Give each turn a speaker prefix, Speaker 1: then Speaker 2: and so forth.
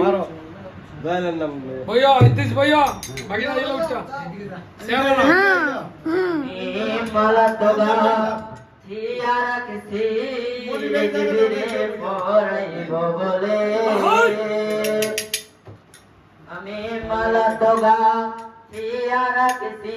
Speaker 1: মারো দয়ালের নাম লয়ে।
Speaker 2: মালা তোগা হিয়ারা কিসি পৃথিবীরে পরাইব বলে আমি মালা কিসি